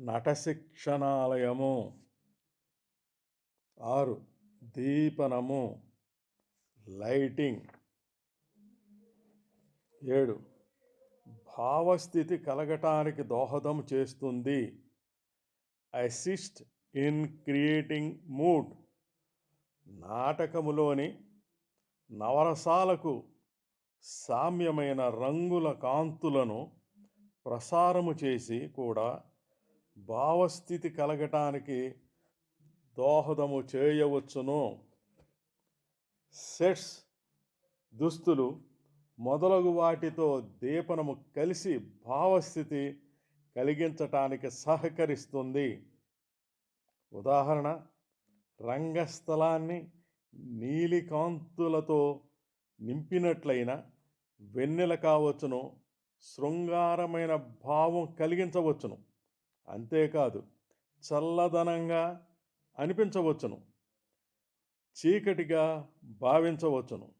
నటశిక్షణాలయము. ఆరు దీపనము. లైటింగ్. ఏడు భావస్థితి కలగటానికి దోహదం చేస్తుంది. Assist in creating mood. నాటకములోని నవరసాలకు సామ్యమైన రంగుల కాంతులను ప్రసారము చేసి కూడా భావస్థితి కలగటానికి దోహదము చేయవచ్చును. సెట్స్ దుస్తులు మొదలగు వాటితో దీపనము కలిసి భావస్థితి కలిగించటానికి సహకరిస్తుంది. ఉదాహరణ రంగస్థలాన్ని నీలికాంతులతో నింపినట్లయిన వెన్నెల కావచ్చును శృంగారమైన భావం కలిగించవచ్చును. అంతేకాదు చల్లదనంగా అనిపించవచ్చును. చీకటిగా భావించవచ్చును.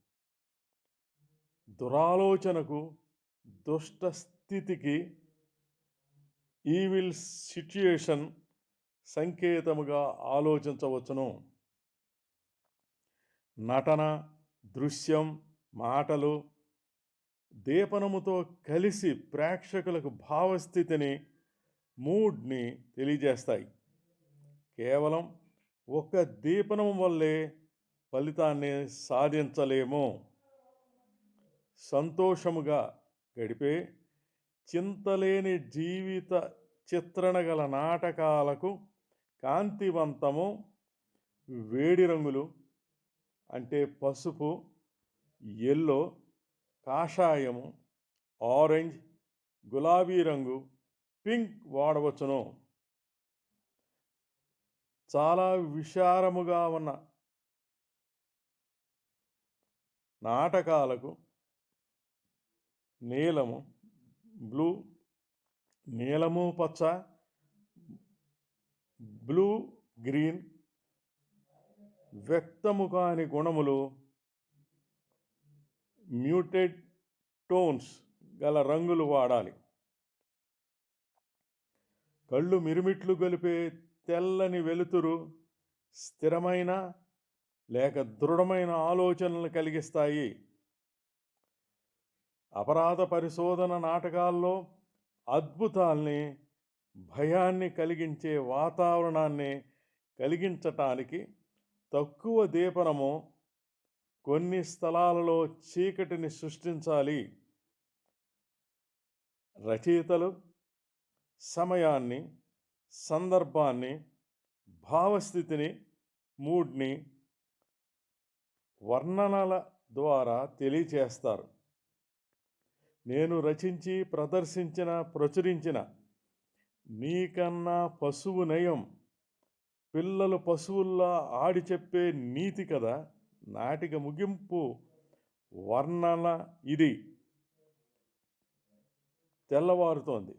దురాలోచనకు దుష్ట స్థితికి ఈవిల్ సిచ్యుయేషన్ సంకేతముగా ఆలోచించవచ్చును. నటన దృశ్యం మాటలు దీపనముతో కలిసి ప్రేక్షకులకు భావస్థితిని మూడ్ని తెలియజేస్తాయి. కేవలం ఒక్క దీపనం వల్లే ఫలితాన్ని సాధించలేము. సంతోషముగా గడిపే చింతలేని జీవిత చిత్రణ గల నాటకాలకు కాంతివంతము వేడి రంగులు అంటే పసుపు ఎల్లో కాషాయము ఆరెంజ్ గులాబీ రంగు పింక్ వాడవచ్చును. చాలా విశారముగా ఉన్న నాటకాలకు నీలము బ్లూ నీలము పచ్చ బ్లూ గ్రీన్ వ్యక్తము కాని గుణములు మ్యూటెడ్ టోన్స్ గల రంగులు వాడాలి. కళ్ళు మిరుమిట్లు గొలిపే తెల్లని వెలుతురు స్థిరమైన లేక దృఢమైన ఆలోచనలు కలిగిస్తాయి. అపరాధ పరిశోధన నాటకాల్లో అద్భుతాల్ని భయాన్ని కలిగించే వాతావరణాన్ని కలిగించటానికి తక్కువ దీపనము కొన్ని స్థలాలలో చీకటిని సృష్టించాలి. రచయితలు సమయాన్ని సందర్భాన్ని భావస్థితిని మూడ్ని వర్ణనల ద్వారా తెలియచేస్తారు. నేను రచించి ప్రదర్శించిన ప్రచురించిన నీకన్నా పశువు నయం పిల్లలు పశువుల్లా ఆడి చెప్పే నీతి కదా నాటిక ముగింపు వర్ణన ఇది. తెల్లవారుతోంది.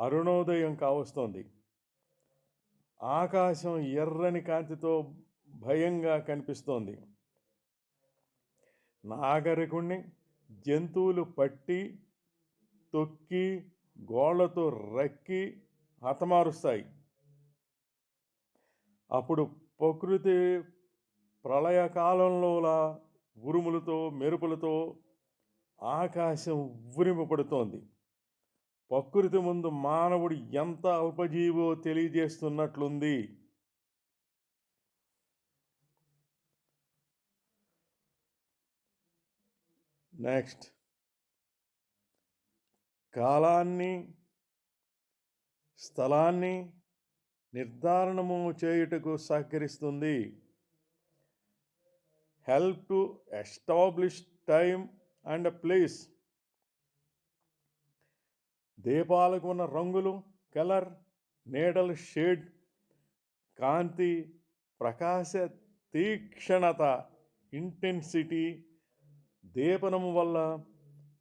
అరుణోదయం కావస్తోంది. ఆకాశం ఎర్రని కాంతితో భయంగా కనిపిస్తోంది. నాగరికుణ్ణి జంతువులు పట్టి తొక్కి గోళ్ళతో రక్కి హతమారుస్తాయి. అప్పుడు ప్రకృతి ప్రళయకాలంలోలా ఉరుములతో మెరుపులతో ఆకాశం ఉరిమపడుతోంది. ప్రకృతి ముందు మానవుడు ఎంత అల్పజీవో తెలియజేస్తున్నట్లుంది. నెక్స్ట్. కాలాన్ని స్థలాన్ని నిర్ధారణము చేయుటకు సహకరిస్తుంది. Help to establish time and place దీపాలకు ఉన్న రంగులు కలర్ నీడల షేడ్ కాంతి ప్రకాశ తీక్షణత ఇంటెన్సిటీ దీపనము వల్ల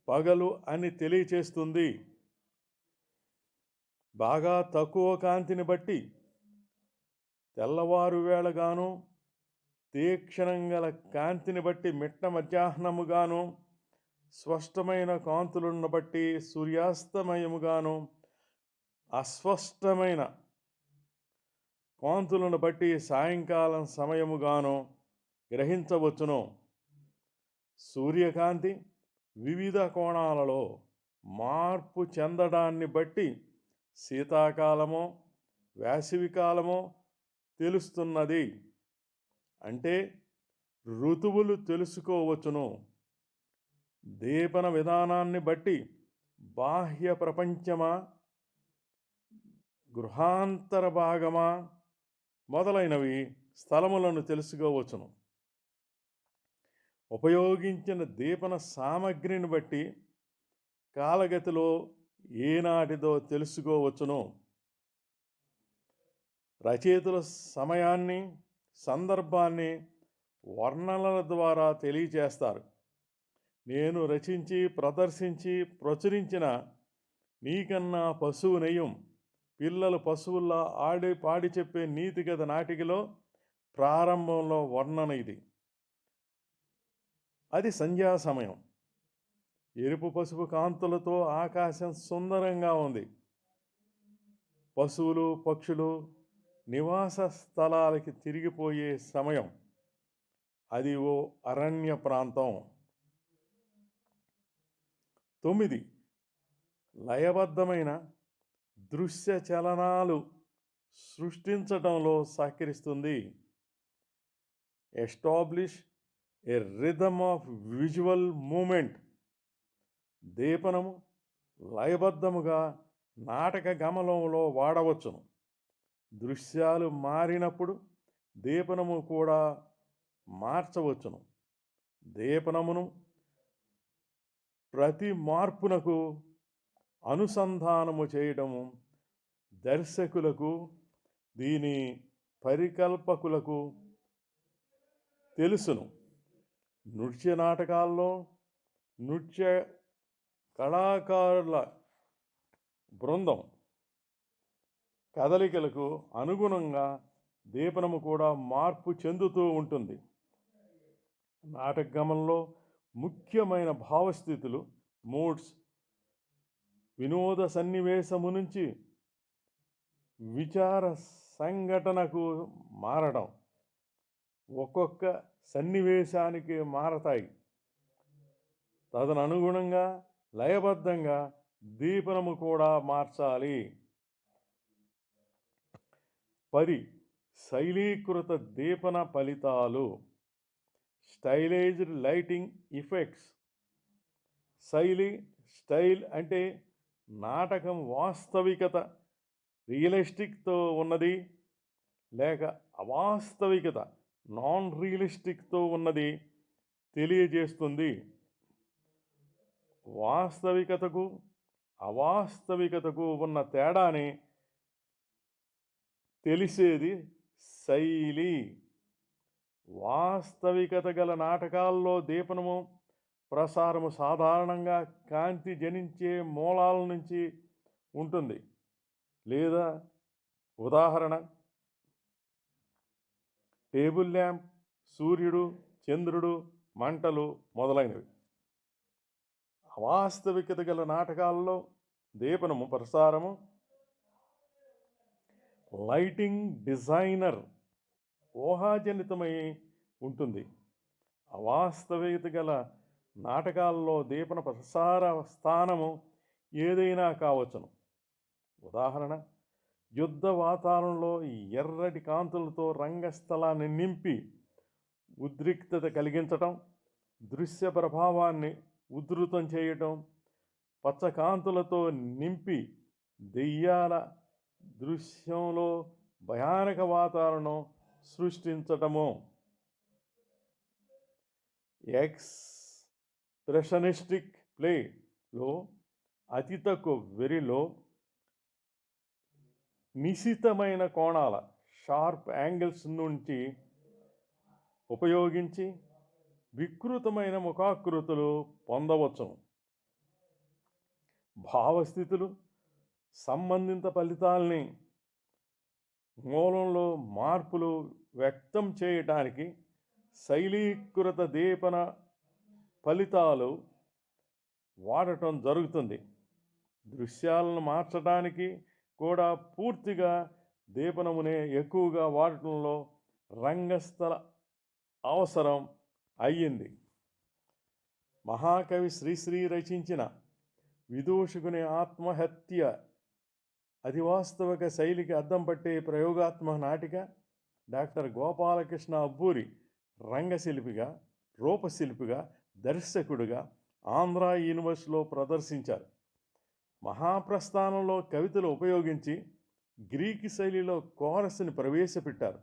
పగలు అని తెలియచేస్తుంది. బాగా తక్కువ కాంతిని బట్టి తెల్లవారు వేళగాను తీక్షణం గల కాంతిని బట్టి మిట్ట మధ్యాహ్నముగాను స్పష్టమైన కాంతులను బట్టి సూర్యాస్తమయముగాను అస్పష్టమైన కాంతులను బట్టి సాయంకాలం సమయముగాను గ్రహించవచ్చును. సూర్యకాంతి వివిధ కోణాలలో మార్పు చెందడాన్ని బట్టి శీతాకాలమో వేసవికాలమో తెలుస్తున్నది. అంటే ఋతువులు తెలుసుకోవచ్చును. దీపన విధానాన్ని బట్టి బాహ్య ప్రపంచమా గృహాంతర భాగమా మొదలైనవి స్థలములను తెలుసుకోవచ్చును. ఉపయోగించిన దీపన సామగ్రిని బట్టి కాలగతిలో ఏనాటిదో తెలుసుకోవచ్చును. రచయితల సమయాన్ని సందర్భాన్ని వర్ణనల ద్వారా తెలియచేస్తారు. నేను రచించి ప్రదర్శించి ప్రచురించిన నీకన్నా పశువు నయం పిల్లలు పశువుల్లా ఆడి పాడి చెప్పే నీతి నాటికలో ప్రారంభంలో వర్ణన ఇది. అది సంధ్యా సమయం. ఎరుపు పసుపు కాంతులతో ఆకాశం సుందరంగా ఉంది. పశువులు పక్షులు నివాస స్థలాలకి తిరిగిపోయే సమయం. అది ఓ అరణ్య ప్రాంతం. తొమ్మిది. లయబద్ధమైన దృశ్య చలనాలు సృష్టించడంలో సహకరిస్తుంది. Establish a rhythm of visual movement. దీపనము లయబద్ధముగా నాటక గమనంలో వాడవచ్చును. దృశ్యాలు మారినప్పుడు దీపనము కూడా మార్చవచ్చును. దీపనమును ప్రతి మార్పునకు అనుసంధానము చేయడము దర్శకులకు దీని పరికల్పకులకు తెలుసును. నృత్య నాటకాల్లో నృత్య కళాకారుల బృందం కదలికలకు అనుగుణంగా దీపనము కూడా మార్పు చెందుతూ ఉంటుంది. నాటకగమంలో ముఖ్యమైన భావస్థితులు మూడ్స్ వినోద సన్నివేశము నుంచి విచార సంఘటనకు మారడం ఒక్కొక్క సన్నివేశానికి మారతాయి. తదననుగుణంగా లయబద్ధంగా దీపనము కూడా మార్చాలి. పది శైలీకృత దీపన ఫలితాలు. Stylized lighting effects. శైలి స్టైల్ అంటే నాటకం వాస్తవికత రియలిస్టిక్తో ఉన్నది లేక అవాస్తవికత నాన్ రియలిస్టిక్తో ఉన్నది తెలియజేస్తుంది. వాస్తవికతకు అవాస్తవికతకు ఉన్న తేడాని తెలిసేది శైలి. వాస్తవికత గల నాటకాల్లో దీపనము ప్రసారము సాధారణంగా కాంతి జనించే మూలాల నుంచి ఉంటుంది. లేదా ఉదాహరణ టేబుల్ ల్యాంప్ సూర్యుడు చంద్రుడు మంటలు మొదలైనవి. అవాస్తవికత గల నాటకాల్లో దీపనము ప్రసారము లైటింగ్ డిజైనర్ ఊహాజనితమై ఉంటుంది. అవాస్తవికత గల నాటకాల్లో దీపన ప్రసార స్థానము ఏదైనా కావచ్చును. ఉదాహరణ యుద్ధ వాతావరణంలో ఎర్రటి కాంతులతో రంగస్థలాన్ని నింపి ఉద్రిక్తత కలిగించటం దృశ్య ప్రభావాన్ని ఉధృతం చేయటం పచ్చకాంతులతో నింపి దెయ్యాల దృశ్యంలో భయానక వాతావరణం సృష్టించటము. ఎక్స్ప్రెషనిస్టిక్ ప్లేలో అతి తక్కువ వెరిలో నిశితమైన కోణాల షార్ప్ యాంగిల్స్ నుంచి ఉపయోగించి వికృతమైన ముఖాకృతులు పొందవచ్చును భావస్థితులు సంబంధిత ఫలితాల్ని మూలంలో మార్పులు వ్యక్తం చేయటానికి శైలీకృత దీపన ఫలితాలు వాడటం జరుగుతుంది. దృశ్యాలను మార్చడానికి కూడా పూర్తిగా దీపనమునే ఎక్కువగా వాడటంలో రంగస్థల అవసరం అయ్యింది. మహాకవి శ్రీశ్రీ రచించిన విదూషకుని ఆత్మహత్య అతివాస్తవిక శైలికి అద్దం పట్టే ప్రయోగాత్మక నాటిక డాక్టర్ గోపాలకృష్ణ అబ్బూరి రంగశిల్పిగా రూపశిల్పిగా దర్శకుడిగా ఆంధ్ర యూనివర్సిటీలో ప్రదర్శించారు. మహాప్రస్థానంలో కవితలు ఉపయోగించి గ్రీక్ శైలిలో కోరస్ని ప్రవేశపెట్టారు.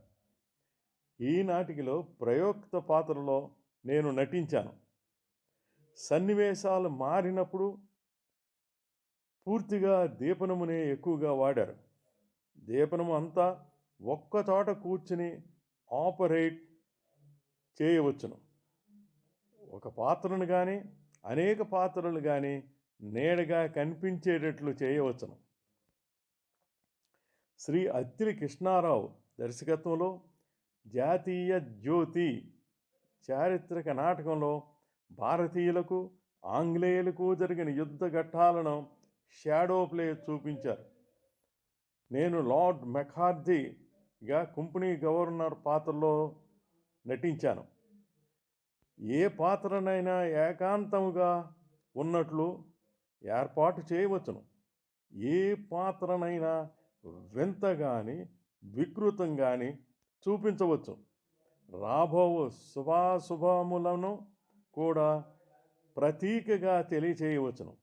ఈ నాటికలో ప్రయోక్త పాత్రలో నేను నటించాను. సన్నివేశాలు మారినప్పుడు పూర్తిగా దీపనమునే ఎక్కువగా వాడారు. దీపనము అంతా ఒక్క చోట కూర్చుని ఆపరేట్ చేయవచ్చును. ఒక పాత్రను కానీ అనేక పాత్రలు కానీ నేడగా కనిపించేటట్లు చేయవచ్చును. శ్రీ అత్తిలి కృష్ణారావు దర్శకత్వంలో జాతీయ జ్యోతి చారిత్రక నాటకంలో భారతీయులకు ఆంగ్లేయులకు జరిగిన యుద్ధ ఘట్టాలను షాడో ప్లే చూపించారు. నేను లార్డ్ మెకార్దీగా కుంపణి గవర్నర్ పాత్రలో నటించాను. ఏ పాత్రనైనా ఏకాంతముగా ఉన్నట్లు ఏర్పాటు చేయవచ్చును. ఏ పాత్రనైనా వింత కానీ వికృతం కానీ చూపించవచ్చు. రాబో శుభాశుభములను కూడా ప్రతీకగా తెలియచేయవచ్చును.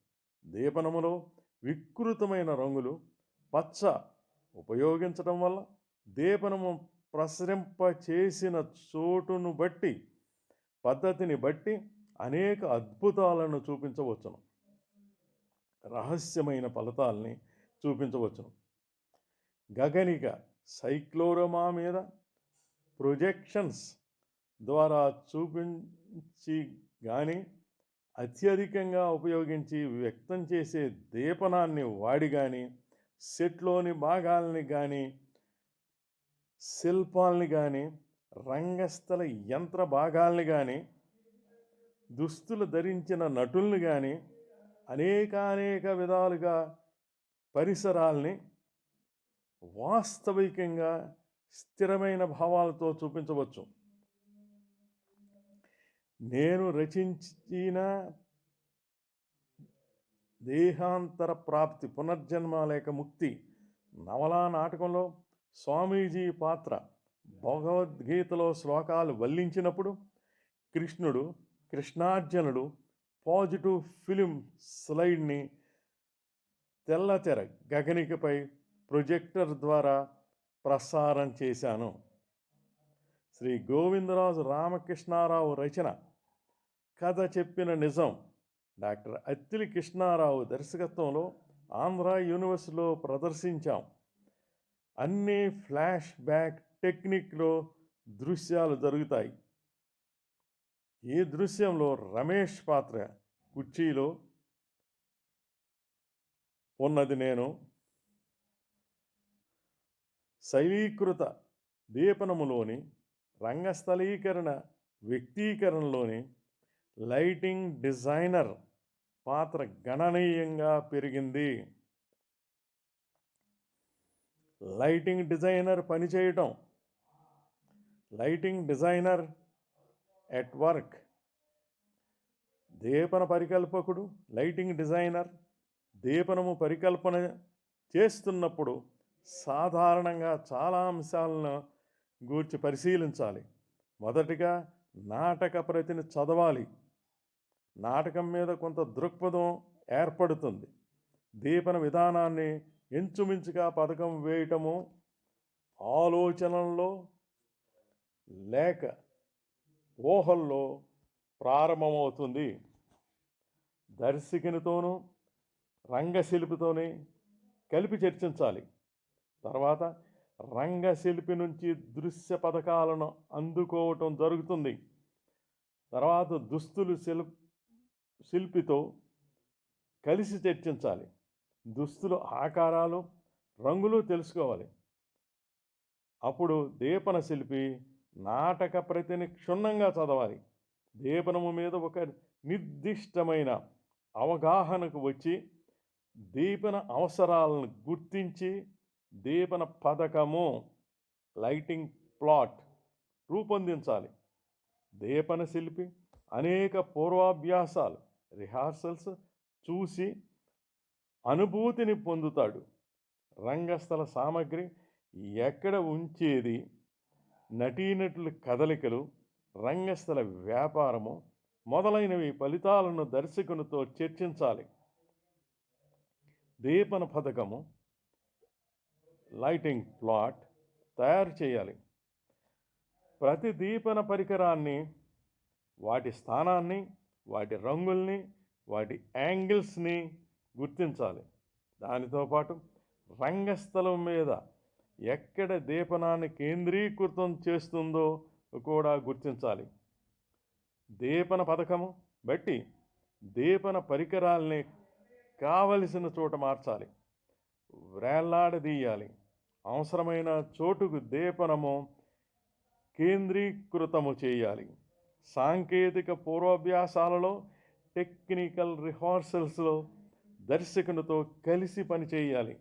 దీపనములో వికృతమైన రంగులు పచ్చ ఉపయోగించడం వల్ల దీపనము ప్రసరింప చేసిన చోటును బట్టి పద్ధతిని బట్టి అనేక అద్భుతాలను చూపించవచ్చును. రహస్యమైన ఫలితాల్ని చూపించవచ్చును. గగనిక సైక్లోరమా మీద ప్రొజెక్షన్స్ ద్వారా చూపించి కానీ అత్యధికంగా ఉపయోగించి వ్యక్తం చేసే దీపనాన్ని వాడి కానీ సెట్లోని భాగాల్ని కానీ శిల్పాల్ని కానీ రంగస్థల యంత్ర భాగాల్ని కానీ దుస్తులు ధరించిన నటుల్ని కానీ అనేకానేక విధాలుగా పరిసరాల్ని వాస్తవికంగా స్థిరమైన భావాలతో చూపించవచ్చు. నేను రచించిన దేహాంతర ప్రాప్తి పునర్జన్మ లేక ముక్తి నవలా నాటకంలో స్వామీజీ పాత్ర భగవద్గీతలో శ్లోకాలు వల్లించినప్పుడు కృష్ణుడు కృష్ణార్జునుడు పాజిటివ్ ఫిలిం స్లైడ్ని తెల్లతెర గగనికపై ప్రొజెక్టర్ ద్వారా ప్రసారం చేశాను. శ్రీ గోవిందరాజు రామకృష్ణారావు రచన కథ చెప్పిన నిజం డాక్టర్ అత్తిలి కృష్ణారావు దర్శకత్వంలో ఆంధ్ర యూనివర్సిటీలో ప్రదర్శించాం. అన్ని ఫ్లాష్ బ్యాక్ టెక్నిక్లో దృశ్యాలు జరుగుతాయి. ఈ దృశ్యంలో రమేష్ పాత్ర కుర్చీలో ఉన్నది నేను. శైలీకృత దీపనములోని రంగస్థలీకరణ వ్యక్తీకరణలోని లైటింగ్ డిజైనర్ పాత్ర గణనీయంగా పెరిగింది. లైటింగ్ డిజైనర్ పనిచేయటం లైటింగ్ డిజైనర్ ఎట్ వర్క్. దీపన పరికల్పకుడు లైటింగ్ డిజైనర్ దీపనము పరికల్పన చేస్తున్నప్పుడు సాధారణంగా చాలా అంశాలను గూర్చి పరిశీలించాలి. మొదటిగా నాటక ప్రతిని చదవాలి. నాటకం మీద కొంత దృక్పథం ఏర్పడుతుంది. దీపన విధానాన్ని ఇంచుమించుగా పథకం వేయటము ఆలోచనల్లో లేక ఊహల్లో ప్రారంభమవుతుంది. దర్శకునితోనూ రంగశిల్పితోనే కలిపి చర్చించాలి. తర్వాత రంగశిల్పి నుంచి దృశ్య పథకాలను అందుకోవటం జరుగుతుంది. తర్వాత దుస్తులు శిల్ శిల్పితో కలిసి చర్చించాలి. దుస్తులు ఆకారాలు రంగులు తెలుసుకోవాలి. అప్పుడు దీపన శిల్పి నాటక ప్రతిని క్షుణ్ణంగా చదవాలి. దీపనము మీద ఒక నిర్దిష్టమైన అవగాహనకు వచ్చి దీపన అవసరాలను గుర్తించి దీపన పథకము లైటింగ్ ప్లాట్ రూపొందించాలి. దీపన శిల్పి అనేక పూర్వాభ్యాసాలు రిహార్సల్స్ చూసి అనుభూతిని పొందుతాడు. రంగస్థల సామగ్రి ఎక్కడ ఉంచేది? నటీనటుల కదలికలు రంగస్థల వ్యాపారము మొదలైనవి ఫలితాలను దర్శకునితో చర్చించాలి. దీపన పథకము లైటింగ్ ప్లాట్ తయారు చేయాలి. ప్రతి దీపన పరికరాన్ని వాటి స్థానాన్ని వాటి రంగుల్ని వాటి యాంగిల్స్ని గుర్తించాలి. దానితో పాటు రంగస్థలం మీద ఎక్కడ దీపనాన్ని కేంద్రీకృతం చేస్తుందో కూడా గుర్తించాలి. దీపన పథకము బట్టి దీపన పరికరాల్ని కావలసిన చోట మార్చాలి. వేలాడదీయాలి అవసరమైన చోటుకు దీపనము కేంద్రీకృతము చేయాలి. సాంకేతిక పూర్వాభ్యాసాలలో టెక్నికల్ రిహార్సల్స్లో దర్శకునితో కలిసి పనిచేయాలి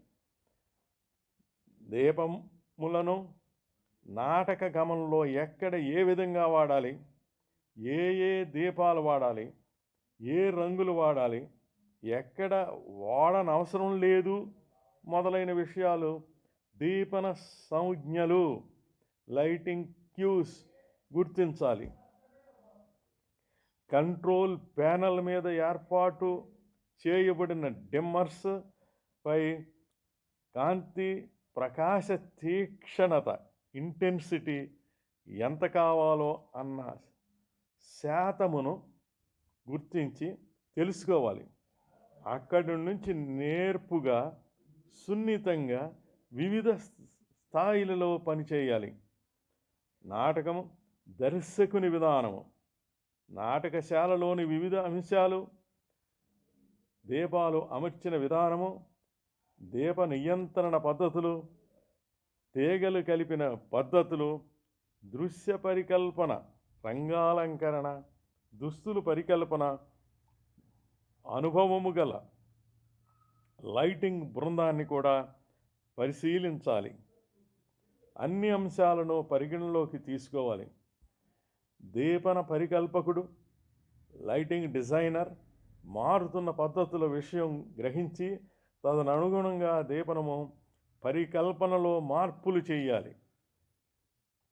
దీపములను నాటక గమనంలో ఎక్కడ ఏ విధంగా వాడాలి? ఏ ఏ దీపాలు వాడాలి? ఏ రంగులు వాడాలి? ఎక్కడ వాడనవసరం లేదు మొదలైన విషయాలు. దీపన సంజ్ఞలు లైటింగ్ క్యూస్ గుర్తించాలి. కంట్రోల్ ప్యానల్ మీద ఏర్పాటు చేయబడిన డిమ్మర్స్ పై కాంతి ప్రకాశ తీక్షణత ఇంటెన్సిటీ ఎంత కావాలో అన్న శాతమును గుర్తించి తెలుసుకోవాలి. అక్కడి నుంచి నేర్పుగా సున్నితంగా వివిధ స్థాయిలలో పనిచేయాలి. నాటకం దర్శకుని విధానము నాటకశాలలోని వివిధ అంశాలు దీపాలు అమర్చిన విధానము దీప నియంత్రణ పద్ధతులు తీగలు కలిపిన పద్ధతులు దృశ్య పరికల్పన రంగాలంకరణ దుస్తులు పరికల్పన అనుభవము గల లైటింగ్ బృందాన్ని కూడా పరిశీలించాలి. అన్ని అంశాలను పరిగణలోకి తీసుకోవాలి. దీపన పరికల్పకుడు లైటింగ్ డిజైనర్ మారుతున్న పద్ధతుల విషయం గ్రహించి తదనుగుణంగా దీపనము పరికల్పనలో మార్పులు చేయాలి.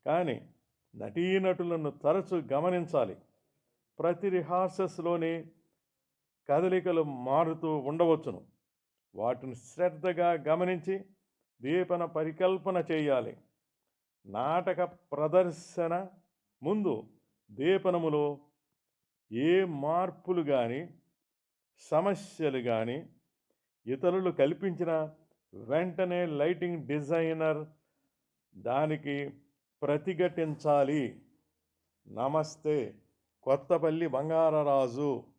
కానీ నటీనటులను తరచు గమనించాలి. ప్రతి రిహార్సల్స్లోని కదలికలు మారుతూ ఉండవచ్చును. వాటిని శ్రద్ధగా గమనించి దీపన పరికల్పన చేయాలి. నాటక ప్రదర్శన ముందు దీపనములో ఏ మార్పులు కానీ సమస్యలు కానీ ఇతరులు కల్పించిన వెంటనే లైటింగ్ డిజైనర్ దానికి ప్రతిఘటించాలి. నమస్తే కొత్తపల్లి బంగారరాజు.